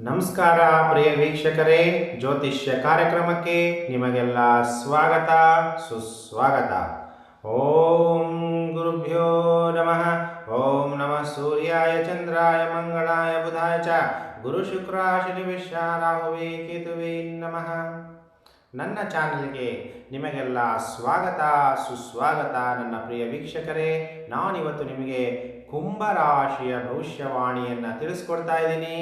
ನಮಸ್ಕಾರ ಪ್ರಿಯ ವೀಕ್ಷಕರೇ, ಜ್ಯೋತಿಷ್ಯ ಕಾರ್ಯಕ್ರಮಕ್ಕೆ ನಿಮಗೆಲ್ಲ ಸ್ವಾಗತ, ಸುಸ್ವಾಗತ. ಓಂ ಗುರುಭ್ಯೋ ನಮಃ, ಓಂ ನಮಃ ಸೂರ್ಯಾಯ, ಚಂದ್ರಾಯ, ಮಂಗಳಾಯ, ಬುಧಾಯ ಚ. ಗುರು ಶುಕ್ರ, ಶನಿ ವಿಶ್ವ ರಾಹುವೇ, ಕೇತುವೇ ನಮಃ. ನನ್ನ ಚಾನಲ್ಗೆ ನಿಮಗೆಲ್ಲ ಸ್ವಾಗತ, ಸುಸ್ವಾಗತ. ನನ್ನ ಪ್ರಿಯ ವೀಕ್ಷಕರೇ, ನಾನಿವತ್ತು ನಿಮಗೆ ಕುಂಭರಾಶಿಯ ಭವಿಷ್ಯವಾಣಿಯನ್ನು ತಿಳಿಸ್ಕೊಡ್ತಾ ಇದ್ದೀನಿ.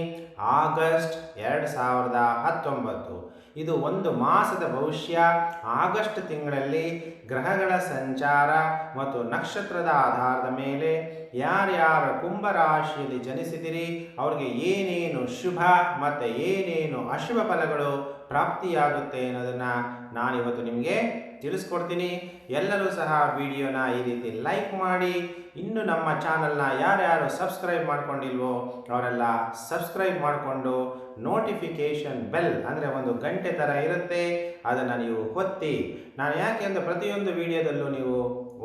ಆಗಸ್ಟ್ ಎರಡು ಸಾವಿರದ ಹತ್ತೊಂಬತ್ತು. ಇದು ಒಂದು ಮಾಸದ ಭವಿಷ್ಯ. ಆಗಸ್ಟ್ ತಿಂಗಳಲ್ಲಿ ಗ್ರಹಗಳ ಸಂಚಾರ ಮತ್ತು ನಕ್ಷತ್ರದ ಆಧಾರದ ಮೇಲೆ ಯಾರ್ಯಾರ ಕುಂಭರಾಶಿಯಲ್ಲಿ ಜನಿಸಿದಿರಿ, ಅವ್ರಿಗೆ ಏನೇನು ಶುಭ ಮತ್ತು ಏನೇನು ಅಶುಭ ಫಲಗಳು ಪ್ರಾಪ್ತಿಯಾಗುತ್ತೆ ಅನ್ನೋದನ್ನು ನಾನಿವತ್ತು ನಿಮಗೆ ತಿಳಿಸ್ಕೊಡ್ತೀನಿ. ಎಲ್ಲರೂ ಸಹ ವಿಡಿಯೋನ ಈ ರೀತಿ ಲೈಕ್ ಮಾಡಿ. ಇನ್ನು ನಮ್ಮ ಚಾನಲ್ನ ಯಾರ್ಯಾರು ಸಬ್ಸ್ಕ್ರೈಬ್ ಮಾಡ್ಕೊಂಡಿಲ್ವೋ ಅವರೆಲ್ಲ ಸಬ್ಸ್ಕ್ರೈಬ್ ಮಾಡಿಕೊಂಡು ನೋಟಿಫಿಕೇಷನ್ ಬೆಲ್ ಅಂದರೆ ಒಂದು ಗಂಟೆ ಥರ ಇರುತ್ತೆ. ಅದನ್ನು ನೀವು ಒತ್ತಿ. ನಾನು ಯಾಕೆ ಅಂದರೆ ಪ್ರತಿಯೊಂದು ವಿಡಿಯೋದಲ್ಲೂ ನೀವು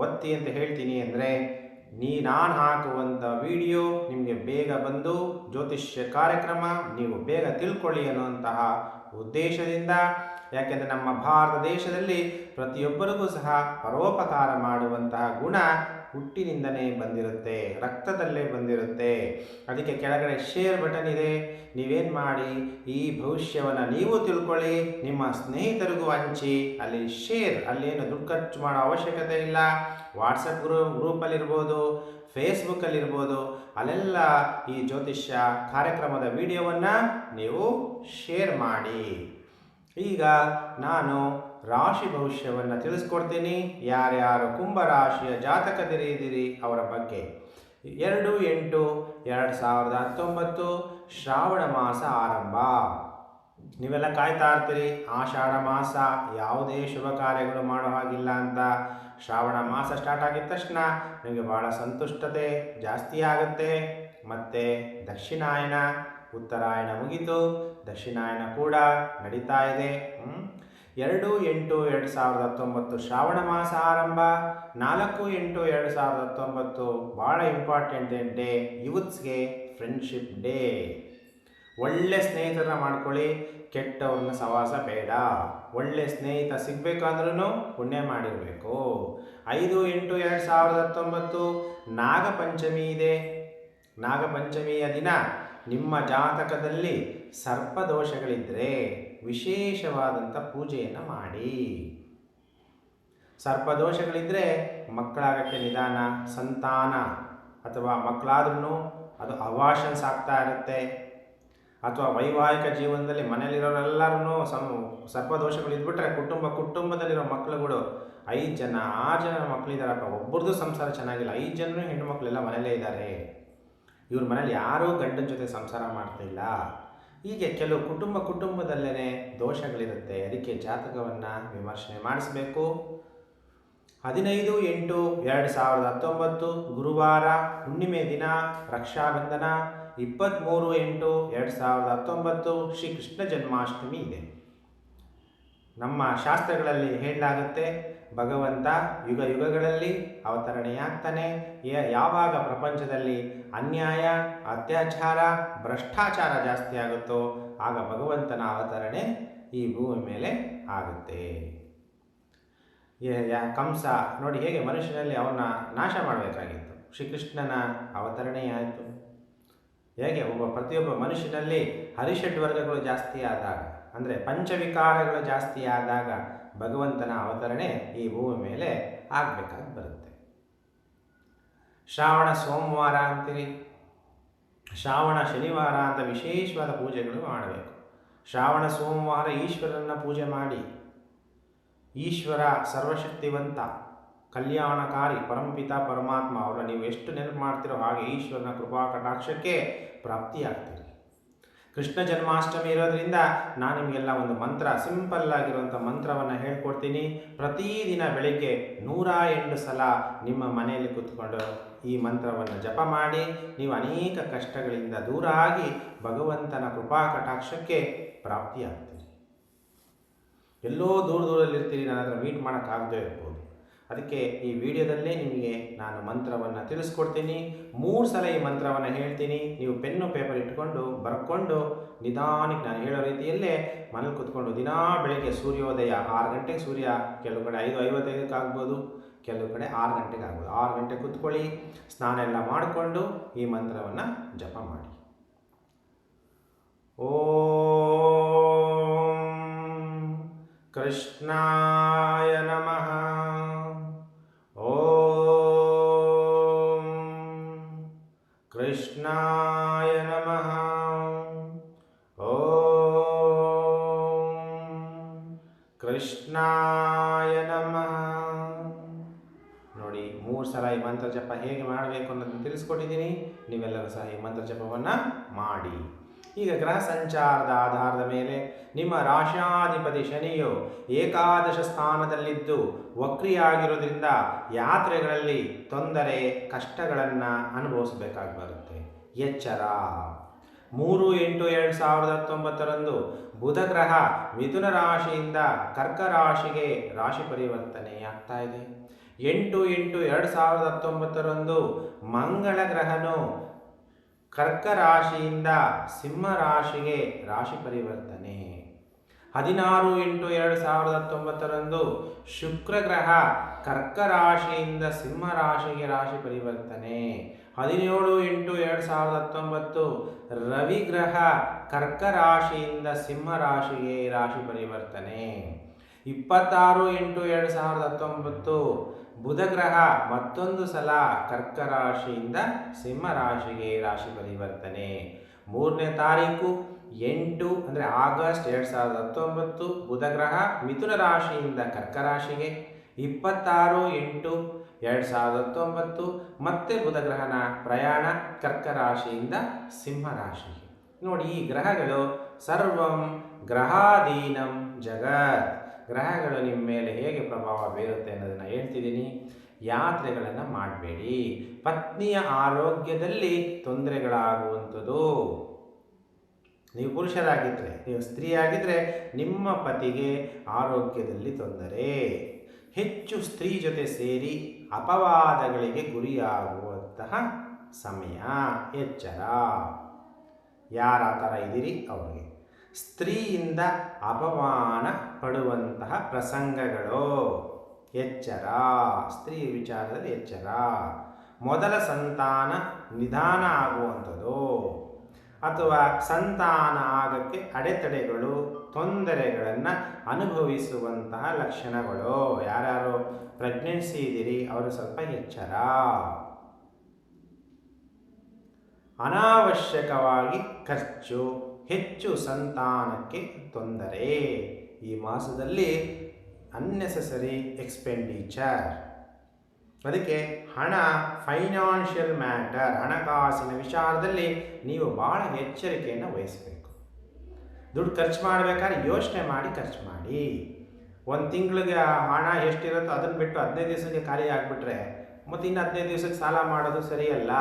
ಒತ್ತಿ ಅಂತ ಹೇಳ್ತೀನಿ ಅಂದರೆ ನೀ ನಾನು ಹಾಕುವಂಥ ವಿಡಿಯೋ ನಿಮಗೆ ಬೇಗ ಬಂದು ಜ್ಯೋತಿಷ್ಯ ಕಾರ್ಯಕ್ರಮ ನೀವು ಬೇಗ ತಿಳ್ಕೊಳ್ಳಿ ಅನ್ನುವಂತಹ ಉದ್ದೇಶದಿಂದ ಯಾಕೆಂದರೆ ನಮ್ಮ ಭಾರತ ದೇಶದಲ್ಲಿ ಪ್ರತಿಯೊಬ್ಬರಿಗೂ ಸಹ ಪರೋಪಕಾರ ಮಾಡುವಂತಹ ಗುಣ ಹುಟ್ಟಿನಿಂದನೇ ಬಂದಿರುತ್ತೆ, ರಕ್ತದಲ್ಲೇ ಬಂದಿರುತ್ತೆ. ಅದಕ್ಕೆ ಕೆಳಗಡೆ ಶೇರ್ ಬಟನ್ ಇದೆ. ನೀವೇನು ಮಾಡಿ, ಈ ಭವಿಷ್ಯವನ್ನು ನೀವು ತಿಳ್ಕೊಳ್ಳಿ, ನಿಮ್ಮ ಸ್ನೇಹಿತರಿಗೂ ಹಂಚಿ, ಅಲ್ಲಿ ಶೇರ್ ಅಲ್ಲೇನು ದುಡ್ಡು ಖರ್ಚು ಮಾಡೋ ಅವಶ್ಯಕತೆ ಇಲ್ಲ. ವಾಟ್ಸಪ್ ಗ್ರೂಪ್ ಗ್ರೂಪಲ್ಲಿರ್ಬೋದು ಫೇಸ್ಬುಕ್ಕಲ್ಲಿರ್ಬೋದು ಅಲ್ಲೆಲ್ಲ ಈ ಜ್ಯೋತಿಷ್ಯ ಕಾರ್ಯಕ್ರಮದ ವಿಡಿಯೋವನ್ನು ನೀವು ಶೇರ್ ಮಾಡಿ. ಈಗ ನಾನು ರಾಶಿ ಭವಿಷ್ಯವನ್ನು ತಿಳಿಸ್ಕೊಡ್ತೀನಿ. ಯಾರ್ಯಾರು ಕುಂಭರಾಶಿಯ ಜಾತಕದಿರಿದಿರಿ ಅವರ ಬಗ್ಗೆ. ಎರಡು, ಎಂಟು, ಎರಡು ಸಾವಿರದ ಹತ್ತೊಂಬತ್ತು ಶ್ರಾವಣ ಮಾಸ ಆರಂಭ. ನೀವೆಲ್ಲ ಕಾಯ್ತಾ ಇರ್ತೀರಿ, ಆಷಾಢ ಮಾಸ ಯಾವುದೇ ಶುಭ ಕಾರ್ಯಗಳು ಮಾಡೋ ಹಾಗಿಲ್ಲ ಅಂತ. ಶ್ರಾವಣ ಮಾಸ ಸ್ಟಾರ್ಟ್ ಆಗಿದ ತಕ್ಷಣ ನಿಮಗೆ ಭಾಳ ಸಂತುಷ್ಟತೆ ಜಾಸ್ತಿ ಆಗುತ್ತೆ. ಮತ್ತು ದಕ್ಷಿಣಾಯನ ಉತ್ತರಾಯಣ ಮುಗಿತು ದಕ್ಷಿಣಾಯಣ ಕೂಡ ನಡೀತಾ ಇದೆ? ಎರಡು ಎಂಟು ಎರಡು ಸಾವಿರದ ಹತ್ತೊಂಬತ್ತು ಶ್ರಾವಣ ಮಾಸ ಆರಂಭ, ನಾಲ್ಕು ಎಂಟು ಎರಡು ಸಾವಿರದ ಹತ್ತೊಂಬತ್ತು ಭಾಳ ಇಂಪಾರ್ಟೆಂಟ್ ಡೇ ಯೂತ್ಸ್ಗೆ ಫ್ರೆಂಡ್ಶಿಪ್ ಡೇ ಒಳ್ಳೆ ಸ್ನೇಹಿತರನ್ನ ಮಾಡ್ಕೊಳ್ಳಿ, ಕೆಟ್ಟವ್ರನ್ನ ಸವಾಸ ಬೇಡ. ಒಳ್ಳೆ ಸ್ನೇಹಿತ ಸಿಗಬೇಕಾದ್ರೂ ಪುಣ್ಯ ಮಾಡಿರಬೇಕು. ಐದು ಎಂಟು ಎರಡು ಸಾವಿರದ ಹತ್ತೊಂಬತ್ತು ನಾಗಪಂಚಮಿ ಇದೆ. ನಾಗಪಂಚಮಿಯ ದಿನ ನಿಮ್ಮ ಜಾತಕದಲ್ಲಿ ಸರ್ಪದೋಷಗಳಿದ್ದರೆ ವಿಶೇಷವಾದಂಥ ಪೂಜೆಯನ್ನು ಮಾಡಿ. ಸರ್ಪದೋಷಗಳಿದ್ದರೆ ಮಕ್ಕಳಾಗಕ್ಕೆ ನಿಧಾನ, ಸಂತಾನ ಅಥವಾ ಮಕ್ಕಳಾದ್ರೂ ಅದು ಅವಾಷನ್ಸ್ ಆಗ್ತಾ ಇರುತ್ತೆ. ಅಥವಾ ವೈವಾಹಿಕ ಜೀವನದಲ್ಲಿ ಮನೇಲಿರೋರೆಲ್ಲರೂ ಸಂ ಸರ್ಪದೋಷಗಳಿದ್ಬಿಟ್ರೆ ಕುಟುಂಬ ಕುಟುಂಬದಲ್ಲಿರೋ ಮಕ್ಕಳುಗಳು ಐದು ಜನ, ಆರು ಜನ ಮಕ್ಕಳಿದ್ದಾರಪ್ಪ ಒಬ್ಬರದ್ದು ಸಂಸಾರ ಚೆನ್ನಾಗಿಲ್ಲ, ಐದು ಜನರು ಹೆಣ್ಣು ಮಕ್ಕಳೆಲ್ಲ ಮನೆಯಲ್ಲೇ ಇದ್ದಾರೆ. ಇವ್ರ ಮನೇಲಿ ಯಾರೂ ಗಂಡನ ಜೊತೆ ಸಂಸಾರ ಮಾಡ್ತಿಲ್ಲ ಹೀಗೆ ಕೆಲವು ಕುಟುಂಬ ಕುಟುಂಬದಲ್ಲೇ ದೋಷಗಳಿರುತ್ತೆ. ಅದಕ್ಕೆ ಜಾತಕವನ್ನು ವಿಮರ್ಶನೆ ಮಾಡಿಸ್ಬೇಕು. ಹದಿನೈದು ಎಂಟು ಎರಡು ಸಾವಿರದ ಹತ್ತೊಂಬತ್ತು ಗುರುವಾರ ಹುಣ್ಣಿಮೆ ದಿನ ರಕ್ಷಾಬಂಧನ. ಇಪ್ಪತ್ತ್ಮೂರು ಎಂಟು ಎರಡು ಸಾವಿರದ ಹತ್ತೊಂಬತ್ತು ಶ್ರೀ ಕೃಷ್ಣ ಜನ್ಮಾಷ್ಟಮಿ ಇದೆ. ನಮ್ಮ ಶಾಸ್ತ್ರಗಳಲ್ಲಿ ಹೇಳಲಾಗುತ್ತೆ, ಭಗವಂತ ಯುಗ ಯುಗಗಳಲ್ಲಿ ಅವತರಣೆಯಾಗ್ತಾನೆ. ಯಾವಾಗ ಪ್ರಪಂಚದಲ್ಲಿ ಅನ್ಯಾಯ, ಅತ್ಯಾಚಾರ, ಭ್ರಷ್ಟಾಚಾರ ಜಾಸ್ತಿ ಆಗುತ್ತೋ ಆಗ ಭಗವಂತನ ಅವತರಣೆ ಈ ಭೂಮಿ ಮೇಲೆ ಆಗುತ್ತೆ. ಕಂಸ ನೋಡಿ ಹೇಗೆ ಮನುಷ್ಯನಲ್ಲಿ ಅವನ್ನ ನಾಶ ಮಾಡಬೇಕಾಗಿತ್ತು. ಶ್ರೀಕೃಷ್ಣನ ಅವತರಣೆಯಾಯಿತು. ಹೇಗೆ ಒಬ್ಬ ಪ್ರತಿಯೊಬ್ಬ ಮನುಷ್ಯನಲ್ಲಿ ಹರಿಷಡ್ ವರ್ಗಗಳು ಜಾಸ್ತಿ ಆದಾಗ, ಅಂದರೆ ಪಂಚವಿಕಾರಗಳು ಜಾಸ್ತಿ ಆದಾಗ ಭಗವಂತನ ಅವತರಣೆ ಈ ಭೂಮಿ ಮೇಲೆ ಆಗಬೇಕಾಗಿ ಬರುತ್ತೆ. ಶ್ರಾವಣ, ಸೋಮವಾರ ಅಂತೀರಿ? ಶ್ರಾವಣ, ಶನಿವಾರ ಅಂತ ವಿಶೇಷವಾದ ಪೂಜೆಗಳು ಮಾಡಬೇಕು. ಶ್ರಾವಣ, ಸೋಮವಾರ ಈಶ್ವರನ ಪೂಜೆ ಮಾಡಿ. ಈಶ್ವರ ಸರ್ವಶಕ್ತಿವಂತ, ಕಲ್ಯಾಣಕಾರಿ ಪರಮಪಿತ ಪರಮಾತ್ಮ ಅವರ ನೀವು ಎಷ್ಟು ನೆನಪು ಮಾಡ್ತಿರೋ ಹಾಗೆ ಈಶ್ವರನ ಕೃಪಾ ಕಟಾಕ್ಷಕ್ಕೆ ಪ್ರಾಪ್ತಿಯಾಗ್ತೀರಿ. ಕೃಷ್ಣ ಜನ್ಮಾಷ್ಟಮಿ ಇರೋದ್ರಿಂದ ನಾನು ನಿಮಗೆಲ್ಲ ಒಂದು ಮಂತ್ರ, ಸಿಂಪಲ್ ಆಗಿರುವಂಥ ಮಂತ್ರವನ್ನು ಹೇಳ್ಕೊಡ್ತೀನಿ. ಪ್ರತಿದಿನ ಬೆಳಿಗ್ಗೆ ನೂರ ಎಂಟು ಸಲ ನಿಮ್ಮ ಮನೆಯಲ್ಲಿ ಕೂತ್ಕೊಂಡು ಈ ಮಂತ್ರವನ್ನು ಜಪ ಮಾಡಿ ನೀವು ಅನೇಕ ಕಷ್ಟಗಳಿಂದ ದೂರ ಆಗಿ ಭಗವಂತನ ಕೃಪಾ ಕಟಾಕ್ಷಕ್ಕೆ ಪ್ರಾಪ್ತಿಯಾಗ್ತೀರಿ. ಎಲ್ಲೋ ದೂರ ದೂರದಲ್ಲಿರ್ತೀರಿ, ನನ್ನ ಹತ್ರ ಮೀಟ್ ಮಾಡೋಕ್ಕಾಗದೇ ಇರ್ಬೋದು. ಅದಕ್ಕೆ ಈ ವಿಡಿಯೋದಲ್ಲೇ ನಿಮಗೆ ನಾನು ಮಂತ್ರವನ್ನು ತಿಳಿಸ್ಕೊಡ್ತೀನಿ. ಮೂರು ಸಲ ಈ ಮಂತ್ರವನ್ನು ಹೇಳ್ತೀನಿ. ನೀವು ಪೆನ್ನು, ಪೇಪರ್ ಇಟ್ಕೊಂಡು ಬರ್ಕೊಂಡು ನಿಧಾನಕ್ಕೆ ನಾನು ಹೇಳೋ ರೀತಿಯಲ್ಲೇ ಮನೇಲಿ ಕುತ್ಕೊಂಡು ದಿನಾ ಬೆಳಗ್ಗೆ ಸೂರ್ಯೋದಯ ಆರು ಗಂಟೆಗೆ ಸೂರ್ಯ ಕೆಲವು ಕಡೆ ಐದು, ಐವತ್ತೈದಕ್ಕೆ ಆಗ್ಬೋದು. ಕೆಲವು ಕಡೆ ಆರು ಗಂಟೆಗೆ ಆಗ್ಬೋದು ಆರು ಗಂಟೆ ಕೂತ್ಕೊಳ್ಳಿ, ಸ್ನಾನ ಎಲ್ಲ ಮಾಡಿಕೊಂಡು ಈ ಮಂತ್ರವನ್ನು ಜಪ ಮಾಡಿ. ಓಂ ಕೃಷ್ಣಾಯ ನೀವೆಲ್ಲರೂ ಸಹ ಈ ಮಂತ್ರ ಜಪವನ್ನು ಮಾಡಿ. ಈಗ ಗ್ರಹ ಸಂಚಾರದ ಆಧಾರದ ಮೇಲೆ ನಿಮ್ಮ ರಾಶಾಧಿಪತಿ ಶನಿಯು ಏಕಾದಶ ಸ್ಥಾನದಲ್ಲಿದ್ದು ವಕ್ರಿಯಾಗಿರೋದ್ರಿಂದ ಯಾತ್ರೆಗಳಲ್ಲಿ ತೊಂದರೆ, ಕಷ್ಟಗಳನ್ನು ಅನುಭವಿಸಬೇಕಾಗಿ ಬರುತ್ತೆ ಎಚ್ಚರ. ಮೂರು ಎಂಟು ಎರಡು ಸಾವಿರದ ಹತ್ತೊಂಬತ್ತರಂದು ಬುಧ ಗ್ರಹ ಮಿಥುನ ರಾಶಿಯಿಂದ ಕರ್ಕ ರಾಶಿಗೆ ರಾಶಿ ಪರಿವರ್ತನೆಯಾಗ್ತಾ ಇದೆ. ಎಂಟು ಎಂಟು ಎರಡು ಸಾವಿರದ ಹತ್ತೊಂಬತ್ತರಂದು ಮಂಗಳ ಗ್ರಹನು ಕರ್ಕ ರಾಶಿಯಿಂದ ಸಿಂಹ ರಾಶಿಗೆ ರಾಶಿ ಪರಿವರ್ತನೆ. ಹದಿನಾರು ಎಂಟು ಎರಡು ಸಾವಿರದ ಹತ್ತೊಂಬತ್ತರಂದು ಶುಕ್ರ ಗ್ರಹ ಕರ್ಕ ರಾಶಿಯಿಂದ ಸಿಂಹ ರಾಶಿಗೆ ರಾಶಿ ಪರಿವರ್ತನೆ. ಹದಿನೇಳು ಎಂಟು ಎರಡು ಸಾವಿರದ ಹತ್ತೊಂಬತ್ತು ರವಿ ಗ್ರಹ ಕರ್ಕ ರಾಶಿಯಿಂದ ಸಿಂಹ ರಾಶಿಗೆ ರಾಶಿ ಪರಿವರ್ತನೆ. ಇಪ್ಪತ್ತಾರು ಎಂಟು ಎರಡು ಸಾವಿರದ ಹತ್ತೊಂಬತ್ತು ಬುಧ ಗ್ರಹ ಮತ್ತೊಂದು ಸಲ ಕರ್ಕ ರಾಶಿಯಿಂದ ಸಿಂಹ ರಾಶಿಗೆ ರಾಶಿ ಪರಿವರ್ತನೆ. ಮೂರನೇ ತಾರೀಕು ಎಂಟು ಅಂದರೆ ಆಗಸ್ಟ್ ಎರಡು ಸಾವಿರದ ಹತ್ತೊಂಬತ್ತು ಬುಧ ಗ್ರಹ ಮಿಥುನ ರಾಶಿಯಿಂದ ಕರ್ಕ ರಾಶಿಗೆ ಇಪ್ಪತ್ತಾರು ಎಂಟು ಎರಡು ಸಾವಿರದ ಹತ್ತೊಂಬತ್ತು ಮತ್ತೆ ಬುಧ ಗ್ರಹನ ಪ್ರಯಾಣ ಕರ್ಕ ರಾಶಿಯಿಂದ ಸಿಂಹ ರಾಶಿಗೆ ನೋಡಿ ಈ ಗ್ರಹಗಳು ಸರ್ವಂ ಗ್ರಹಾಧೀನಂ ಜಗತ್. ಗ್ರಹಗಳು ನಿಮ್ಮ ಮೇಲೆ ಹೇಗೆ ಪ್ರಭಾವ ಬೀರುತ್ತೆ ಅನ್ನೋದನ್ನು ಹೇಳ್ತಿದ್ದೀನಿ. ಯಾತ್ರೆಗಳನ್ನು ಮಾಡಬೇಡಿ. ಪತ್ನಿಯ ಆರೋಗ್ಯದಲ್ಲಿ ತೊಂದರೆಗಳಾಗುವಂಥದ್ದು. ನೀವು ಪುರುಷರಾಗಿದ್ದರೆ ನೀವು ಸ್ತ್ರೀಯಾಗಿದ್ದರೆ ನಿಮ್ಮ ಪತಿಗೆ ಆರೋಗ್ಯದಲ್ಲಿ ತೊಂದರೆ. ಹೆಚ್ಚು ಸ್ತ್ರೀ ಜೊತೆ ಸೇರಿ ಅಪವಾದಗಳಿಗೆ ಗುರಿಯಾಗುವಂತಹ ಸಮಯ. ಎಚ್ಚರ. ಯಾರ ಥರ ಇದ್ದೀರಿ? ಅವ್ರಿಗೆ. ಸ್ತ್ರೀಯಿಂದ ಅಪಮಾನ ಪಡುವಂತಹ ಪ್ರಸಂಗಗಳು. ಎಚ್ಚರ, ಸ್ತ್ರೀ ವಿಚಾರದಲ್ಲಿ ಎಚ್ಚರ. ಮೊದಲ ಸಂತಾನ ನಿಧಾನ ಆಗುವಂಥದ್ದು. ಅಥವಾ ಸಂತಾನ ಆಗಕ್ಕೆ ಅಡೆತಡೆಗಳು, ತೊಂದರೆಗಳನ್ನು ಅನುಭವಿಸುವಂತಹ ಲಕ್ಷಣಗಳು. ಯಾರ್ಯಾರು? ಪ್ರೆಗ್ನೆನ್ಸಿ ಇದ್ದೀರಿ, ಅವರು ಸ್ವಲ್ಪ ಎಚ್ಚರ. ಅನಾವಶ್ಯಕವಾಗಿ ಖರ್ಚು ಹೆಚ್ಚು ಸಂತಾನಕ್ಕೆ ತೊಂದರೆ. ಈ ಮಾಸದಲ್ಲಿ ಅನ್ನೆಸೆಸರಿ ಎಕ್ಸ್ಪೆಂಡಿಚರ್ ಅದಕ್ಕೆ ಹಣ ಫೈನಾನ್ಷಿಯಲ್ ಮ್ಯಾಟರ್ ಹಣಕಾಸಿನ ವಿಚಾರದಲ್ಲಿ ನೀವು ಭಾಳ ಎಚ್ಚರಿಕೆಯನ್ನು ವಹಿಸಬೇಕು. ದುಡ್ಡು ಖರ್ಚು ಮಾಡಬೇಕಾದ್ರೆ ಯೋಚನೆ ಮಾಡಿ ಖರ್ಚು ಮಾಡಿ. ಒಂದು ತಿಂಗಳಿಗೆ ಹಣ ಎಷ್ಟಿರುತ್ತೋ ಅದನ್ನು ಬಿಟ್ಟು ಹದಿನೈದು ದಿವಸಕ್ಕೆ ಖಾಲಿ ಆಗಿಬಿಟ್ರೆ ಮತ್ತು ಇನ್ನು ಹದಿನೈದು ದಿವಸಕ್ಕೆ ಸಾಲ ಮಾಡೋದು ಸರಿಯಲ್ಲ?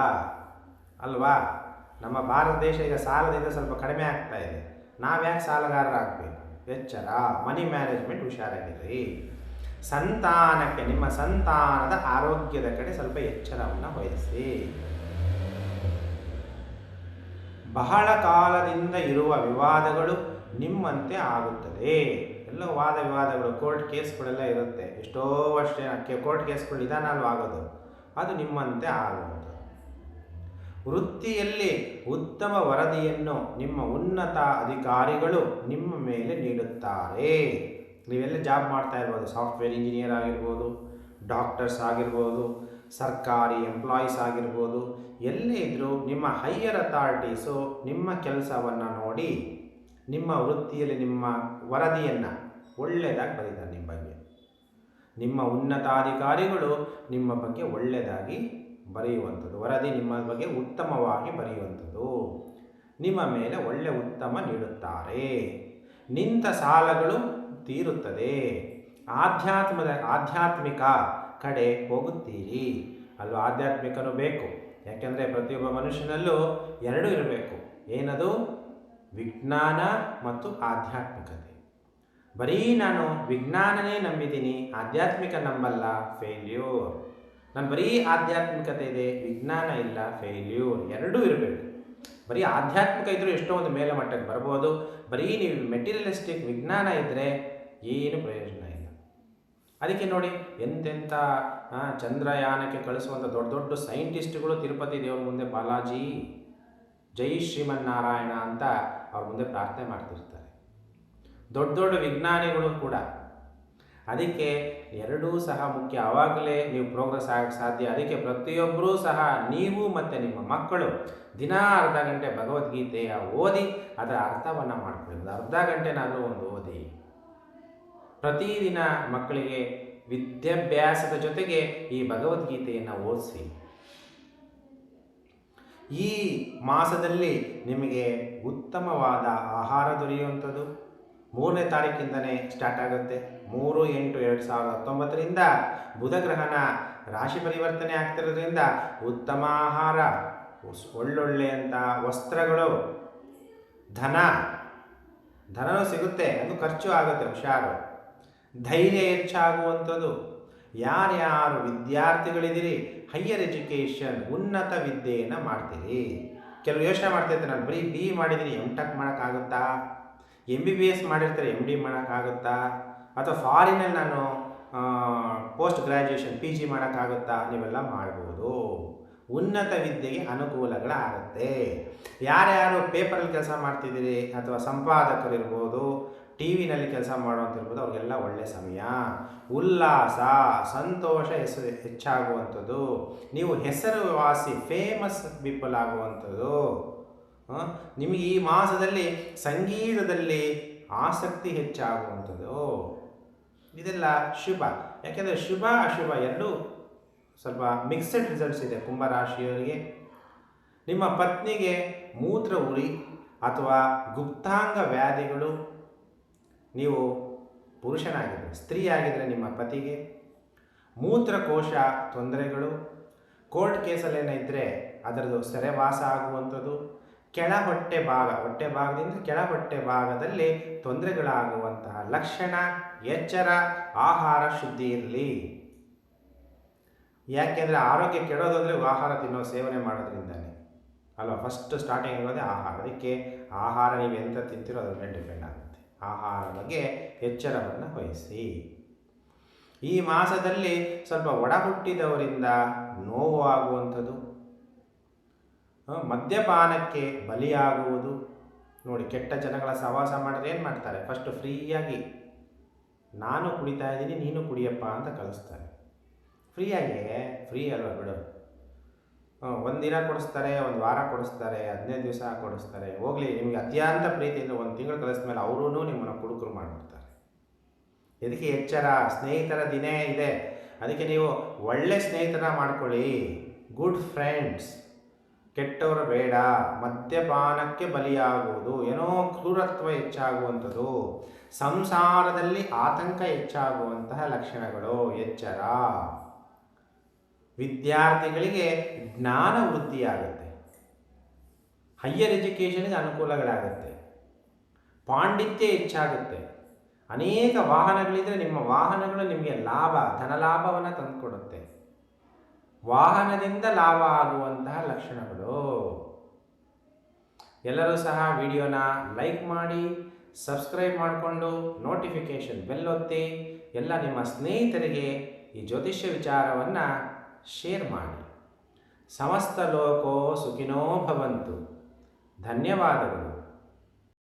ಅಲ್ವಾ? ನಮ್ಮ ಭಾರತ ದೇಶ ಈಗ ಸಾಲದಿಂದ ಸ್ವಲ್ಪ ಕಡಿಮೆ ಆಗ್ತಾ ಇದೆ. ನಾವ್ಯಾಕೆ ಸಾಲಗಾರರಾಗಬೇಕು? ಎಚ್ಚರ ಮನಿ ಮ್ಯಾನೇಜ್ಮೆಂಟ್ ಹುಷಾರಾಗಿರಿ ಸಂತಾನಕ್ಕೆ, ನಿಮ್ಮ ಸಂತಾನದ ಆರೋಗ್ಯದ ಕಡೆ ಸ್ವಲ್ಪ ಎಚ್ಚರವನ್ನು ವಹಿಸಿ ಬಹಳ ಕಾಲದಿಂದ ಇರುವ ವಿವಾದಗಳು ನಿಮ್ಮಂತೆ ಆಗುತ್ತದೆ. ಎಲ್ಲ ವಾದ ವಿವಾದಗಳು ಕೋರ್ಟ್ ಕೇಸ್ಗಳೆಲ್ಲ ಇರುತ್ತೆ. ಎಷ್ಟೋ ವರ್ಷ ಕೋರ್ಟ್ ಕೇಸ್ಗಳು ನಿಧಾನ ಆಗೋದು ಅದು ನಿಮ್ಮಂತೆ ಆಗುವಂಥದ್ದು ವೃತ್ತಿಯಲ್ಲಿ ಉತ್ತಮ ವರದಿಯನ್ನು ನಿಮ್ಮ ಉನ್ನತ ಅಧಿಕಾರಿಗಳು ನಿಮ್ಮ ಮೇಲೆ ನೀಡುತ್ತಾರೆ. ನೀವೆಲ್ಲ ಜಾಬ್ ಮಾಡ್ತಾ ಇರ್ಬೋದು. ಸಾಫ್ಟ್ವೇರ್ ಇಂಜಿನಿಯರ್ ಆಗಿರ್ಬೋದು, ಡಾಕ್ಟರ್ಸ್ ಆಗಿರ್ಬೋದು, ಸರ್ಕಾರಿ ಎಂಪ್ಲಾಯೀಸ್ ಆಗಿರ್ಬೋದು. ಎಲ್ಲೇ ಇದ್ದರೂ ನಿಮ್ಮ ಹೈಯರ್ ಅಥಾರಿಟೀಸು ನಿಮ್ಮ ಕೆಲಸವನ್ನು ನೋಡಿ, ನಿಮ್ಮ ವೃತ್ತಿಯಲ್ಲಿ ನಿಮ್ಮ ವರದಿಯನ್ನು ಒಳ್ಳೆಯದಾಗಿ ಬರೀತಾರೆ ನಿಮ್ಮ ಬಗ್ಗೆ. ನಿಮ್ಮ ಉನ್ನತಾಧಿಕಾರಿಗಳು ನಿಮ್ಮ ಬಗ್ಗೆ ಒಳ್ಳೆಯದಾಗಿ ಬರೆಯುವಂಥದ್ದು. ವರದಿ ನಿಮ್ಮ ಬಗ್ಗೆ ಉತ್ತಮವಾಗಿ ಬರೆಯುವಂಥದ್ದು. ನಿಮ್ಮ ಮೇಲೆ ಒಳ್ಳೆ ಉತ್ತಮ ನೀಡುತ್ತಾರೆ. ನಿಂತ ಸಾಲಗಳು ತೀರುತ್ತದೆ. ಆಧ್ಯಾತ್ಮದ, ಆಧ್ಯಾತ್ಮಿಕ ಕಡೆ ಹೋಗುತ್ತೀರಿ. ಅಲ್ಲೂ ಆಧ್ಯಾತ್ಮಿಕನೂ ಬೇಕು. ಯಾಕೆಂದರೆ ಪ್ರತಿಯೊಬ್ಬ ಮನುಷ್ಯನಲ್ಲೂ ಎರಡೂ ಇರಬೇಕು. ಏನದು? ವಿಜ್ಞಾನ ಮತ್ತು ಆಧ್ಯಾತ್ಮಿಕತೆ. ಬರೀ ನಾನು ವಿಜ್ಞಾನನೇ ನಂಬಿದ್ದೀನಿ, ಆಧ್ಯಾತ್ಮಿಕ ನಂಬಲ್ಲ ಫೇಲ್ಯೂರ್ ನಾನು ಬರೀ ಆಧ್ಯಾತ್ಮಿಕತೆ ಇದೆ, ವಿಜ್ಞಾನ ಇಲ್ಲ ಫೇಲ್ಯೂರ್ ಎರಡೂ ಇರಬೇಕು. ಬರೀ ಆಧ್ಯಾತ್ಮಿಕ ಇದ್ದರೂ ಎಷ್ಟೋ ಒಂದು ಮೇಲೆ ಮಟ್ಟಕ್ಕೆ ಬರ್ಬೋದು. ಬರೀ ನೀವು ಮೆಟೀರಿಯಲಿಸ್ಟಿಕ್ ವಿಜ್ಞಾನ ಇದ್ದರೆ ಏನು ಪ್ರಯೋಜನ ಇಲ್ಲ. ಅದಕ್ಕೆ ನೋಡಿ, ಎಂತೆಂಥ ಚಂದ್ರಯಾನಕ್ಕೆ ಕಳಿಸುವಂಥ ದೊಡ್ಡ ದೊಡ್ಡ ಸೈಂಟಿಸ್ಟ್ಗಳು ತಿರುಪತಿ ದೇವರ ಮುಂದೆ ಬಾಲಾಜಿ, ಜೈ ಶ್ರೀಮನ್ನಾರಾಯಣ ಅಂತ ಅವ್ರ ಮುಂದೆ ಪ್ರಾರ್ಥನೆ ಮಾಡ್ತಿರ್ತಾರೆ. ದೊಡ್ಡ ದೊಡ್ಡ ವಿಜ್ಞಾನಿಗಳು ಕೂಡ ಅದಕ್ಕೆ ಎರಡೂ ಸಹ ಮುಖ್ಯ. ಆವಾಗಲೇ ನೀವು ಪ್ರೋಗ್ರೆಸ್ ಆಗಕ್ಕೆ ಸಾಧ್ಯ. ಅದಕ್ಕೆ ಪ್ರತಿಯೊಬ್ಬರೂ ಸಹ ನೀವು ಮತ್ತು ನಿಮ್ಮ ಮಕ್ಕಳು ದಿನ ಅರ್ಧ ಗಂಟೆ ಭಗವದ್ಗೀತೆಯ ಓದಿ ಅದರ ಅರ್ಥವನ್ನು ಮಾಡ್ಕೊಳ್ಳಿ. ಅರ್ಧ ಗಂಟೆನಾದರೂ ಒಂದು ಓದಿ. ಪ್ರತಿದಿನ ಮಕ್ಕಳಿಗೆ ವಿದ್ಯಾಭ್ಯಾಸದ ಜೊತೆಗೆ ಈ ಭಗವದ್ಗೀತೆಯನ್ನು ಓದಿಸಿ. ಈ ಮಾಸದಲ್ಲಿ ನಿಮಗೆ ಉತ್ತಮವಾದ ಆಹಾರ ದೊರೆಯುವಂಥದ್ದು? ಮೂರನೇ ತಾರೀಕಿಂದನೇ ಸ್ಟಾರ್ಟ್ ಆಗುತ್ತೆ. ಮೂರು, ಎಂಟು, ಎರಡು ಸಾವಿರದ ಹತ್ತೊಂಬತ್ತರಿಂದ ಬುಧ ಗ್ರಹನ ರಾಶಿ ಪರಿವರ್ತನೆ ಆಗ್ತಿರೋದ್ರಿಂದ ಉತ್ತಮ ಆಹಾರ ಒಳ್ಳೊಳ್ಳೆಯಂಥ ವಸ್ತ್ರಗಳು, ಧನ, ಧನನೂ ಸಿಗುತ್ತೆ. ಅದು ಖರ್ಚು ಆಗುತ್ತೆ, ಹುಷಾರು. ಧೈರ್ಯ ಹೆಚ್ಚಾಗುವಂಥದ್ದು. ಯಾರ್ಯಾರು ವಿದ್ಯಾರ್ಥಿಗಳಿದ್ದೀರಿ ಹೈಯರ್ ಎಜುಕೇಷನ್ ಉನ್ನತ ವಿದ್ಯೆಯನ್ನು ಮಾಡ್ತೀರಿ. ಕೆಲವು ಯೋಚನೆ ಮಾಡ್ತಿರ್ತಾರೆ ನಾನು. ಬರೀ ಬಿ ಮಾಡಿದ್ದೀನಿ ಎಂ ಟೆಕ್ ಮಾಡೋಕ್ಕಾಗುತ್ತಾ? ಎಂ ಬಿ ಬಿ ಎಸ್ ಮಾಡಿರ್ತಾರೆ ಎಂ ಡಿ ಮಾಡೋಕ್ಕಾಗುತ್ತಾ ಅಥವಾ ಫಾರಿನಲ್ಲಿ ನಾನು ಪೋಸ್ಟ್ ಗ್ರ್ಯಾಜುಯೇಷನ್ ಪಿ ಜಿ ಮಾಡೋಕ್ಕಾಗುತ್ತಾ ನೀವೆಲ್ಲ ಮಾಡ್ಬೋದು. ಉನ್ನತ ವಿದ್ಯೆಗೆ ಅನುಕೂಲಗಳಾಗುತ್ತೆ ಯಾರ್ಯಾರು ಪೇಪರಲ್ಲಿ ಕೆಲಸ ಮಾಡ್ತಿದ್ದೀರಿ ಅಥವಾ ಸಂಪಾದಕರಿರ್ಬೋದು ಟಿ ವಿನಲ್ಲಿ ಕೆಲಸ ಮಾಡೋಂತಿರ್ಬೋದು ಅವ್ರಿಗೆಲ್ಲ ಒಳ್ಳೆಯ ಸಮಯ. ಉಲ್ಲಾಸ, ಸಂತೋಷ ಹೆಸರು ಹೆಚ್ಚಾಗುವಂಥದ್ದು. ನೀವು ಹೆಸರುವಾಸಿ ಫೇಮಸ್ ಪೀಪಲ್ ಆಗುವಂಥದ್ದು. ನಿಮಗೆ ಈ ಮಾಸದಲ್ಲಿ ಸಂಗೀತದಲ್ಲಿ ಆಸಕ್ತಿ ಹೆಚ್ಚಾಗುವಂಥದ್ದು. ಇದೆಲ್ಲ ಶುಭ. ಯಾಕೆಂದರೆ ಶುಭ, ಅಶುಭ ಎರಡೂ ಸ್ವಲ್ಪ ಮಿಕ್ಸೆಡ್ ರಿಸಲ್ಟ್ಸ್ ಇದೆ ಕುಂಭರಾಶಿಯವರಿಗೆ. ನಿಮ್ಮ ಪತ್ನಿಗೆ ಮೂತ್ರ ಉರಿ ಅಥವಾ ಗುಪ್ತಾಂಗ ವ್ಯಾಧಿಗಳು, ನೀವು ಪುರುಷನಾಗಿದ್ದರೆ, ಸ್ತ್ರೀಯಾಗಿದ್ದರೆ ನಿಮ್ಮ ಪತಿಗೆ. ಮೂತ್ರಕೋಶ ತೊಂದರೆಗಳು ಕೋರ್ಟ್ ಕೇಸಲ್ಲೇನೇ ಇದ್ದರೆ ಅದರದ್ದು ಸೆರೆವಾಸ ಆಗುವಂಥದ್ದು. ಕೆಳ ಹೊಟ್ಟೆ ಭಾಗ, ಹೊಟ್ಟೆ ಭಾಗದಿಂದ ಕೆಳ ಹೊಟ್ಟೆ ಭಾಗದಲ್ಲಿ ತೊಂದರೆಗಳಾಗುವಂತಹ ಲಕ್ಷಣ, ಎಚ್ಚರ, ಆಹಾರ ಶುದ್ಧಿ ಇರಲಿ. ಯಾಕೆಂದರೆ ಆರೋಗ್ಯ ಕೆಡೋದಂದರೆ ಆಹಾರ ತಿನ್ನೋ ಸೇವನೆ ಮಾಡೋದ್ರಿಂದಲೇ ಅಲ್ವಾ? ಫಸ್ಟ್ ಸ್ಟಾರ್ಟಿಂಗ್ ಇರೋದೇ ಆಹಾರ. ಅದಕ್ಕೆ ಆಹಾರ ನೀವು ಎಂತ ತಿಂತೀರೋ ಅದ್ರ ಮೇಲೆ ಡಿಪೆಂಡ್ ಆಗುತ್ತೆ. ಆಹಾರ ಬಗ್ಗೆ ಎಚ್ಚರವನ್ನು ವಹಿಸಿ. ಈ ಮಾಸದಲ್ಲಿ ಸ್ವಲ್ಪ ಒಡಹುಟ್ಟಿದವರಿಂದ ನೋವು ಆಗುವಂಥದ್ದು ಮದ್ಯಪಾನಕ್ಕೆ ಬಲಿಯಾಗುವುದು. ನೋಡಿ, ಕೆಟ್ಟ ಜನಗಳ ಸಹವಾಸ ಮಾಡಿದ್ರೆ ಏನು ಮಾಡ್ತಾರೆ? ಫಸ್ಟ್ ಫ್ರೀಯಾಗಿ, ನಾನು ಕುಡಿತಾ ಇದ್ದೀನಿ, ನೀನು ಕುಡಿಯಪ್ಪ ಅಂತ ಕಳಿಸ್ತಾರೆ. ಫ್ರೀಯಾಗಿ ಫ್ರೀ ಅಲ್ವಾ ಬಿಡು ಒಂದಿನ ದಿನ ಕೊಡಿಸ್ತಾರೆ, ಒಂದು ವಾರ ಕೊಡಿಸ್ತಾರೆ, ಹದಿನೈದು ದಿವಸ ಕೊಡಿಸ್ತಾರೆ. ಹೋಗಲಿ, ನಿಮಗೆ ಅತ್ಯಂತ ಪ್ರೀತಿಯಿಂದ ಒಂದು ತಿಂಗಳು ಕಳಿಸಿದ ಮೇಲೆ ಅವರೂ ನಿಮ್ಮನ್ನು ಕುಡುಕರು ಮಾಡಿಬಿಡ್ತಾರೆ. ಇದಕ್ಕೆ ಎಚ್ಚರ? ಸ್ನೇಹಿತರ ದಿನೇ ಇದೆ. ಅದಕ್ಕೆ ನೀವು ಒಳ್ಳೆ ಸ್ನೇಹಿತರ ಮಾಡ್ಕೊಳ್ಳಿ. ಗುಡ್ ಫ್ರೆಂಡ್ಸ್ ಕೆಟ್ಟವರು ಬೇಡ, ಮದ್ಯಪಾನಕ್ಕೆ ಬಲಿಯಾಗುವುದು, ಏನೋ ಕ್ರೂರತ್ವ ಹೆಚ್ಚಾಗುವಂಥದ್ದು, ಸಂಸಾರದಲ್ಲಿ ಆತಂಕ ಹೆಚ್ಚಾಗುವಂತಹ ಲಕ್ಷಣಗಳು, ಎಚ್ಚರ. ವಿದ್ಯಾರ್ಥಿಗಳಿಗೆ ಜ್ಞಾನ ವೃದ್ಧಿಯಾಗುತ್ತೆ. ಹೈಯರ್ ಎಜುಕೇಷನ್ಗೆ ಅನುಕೂಲಗಳಾಗುತ್ತೆ. ಪಾಂಡಿತ್ಯ ಹೆಚ್ಚಾಗುತ್ತೆ. ಅನೇಕ ವಾಹನಗಳಿದ್ದರೆ ನಿಮ್ಮ ವಾಹನಗಳು ನಿಮಗೆ ಲಾಭ, ಧನಲಾಭವನ್ನು ತಂದುಕೊಡುತ್ತೆ. ವಾಹನದಿಂದ ಲಾಭ ಆಗುವಂತಹ ಲಕ್ಷಣಗಳು. ಎಲ್ಲರೂ ಸಹ ವಿಡಿಯೋನ ಲೈಕ್ ಮಾಡಿ, ಸಬ್ಸ್ಕ್ರೈಬ್ ಮಾಡಿಕೊಂಡು, ನೋಟಿಫಿಕೇಷನ್ ಬೆಲ್ ಒತ್ತಿ, ಎಲ್ಲ ನಿಮ್ಮ ಸ್ನೇಹಿತರಿಗೆ ಈ ಜ್ಯೋತಿಷ್ಯ ವಿಚಾರವನ್ನು ಶೇರ್ ಮಾಡಿ. ಸಮಸ್ತ ಲೋಕೋ ಸುಖಿನೋ ಭವಂತು. ಧನ್ಯವಾದಗಳು.